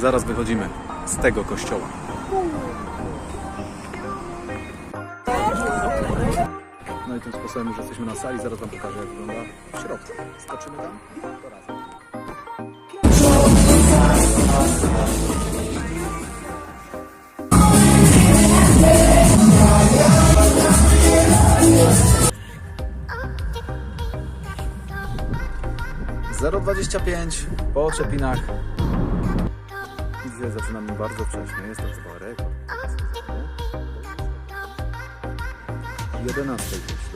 Zaraz wychodzimy z tego kościoła. No i tym sposobem już jesteśmy na sali, zaraz Wam pokażę jak wygląda w środku. Skoczymy tam? To razem. Zero dwadzieścia pięć po oczepinach. Dzisiaj zaczynamy bardzo wcześnie, jest to chyba rekord. 11 gdzieś.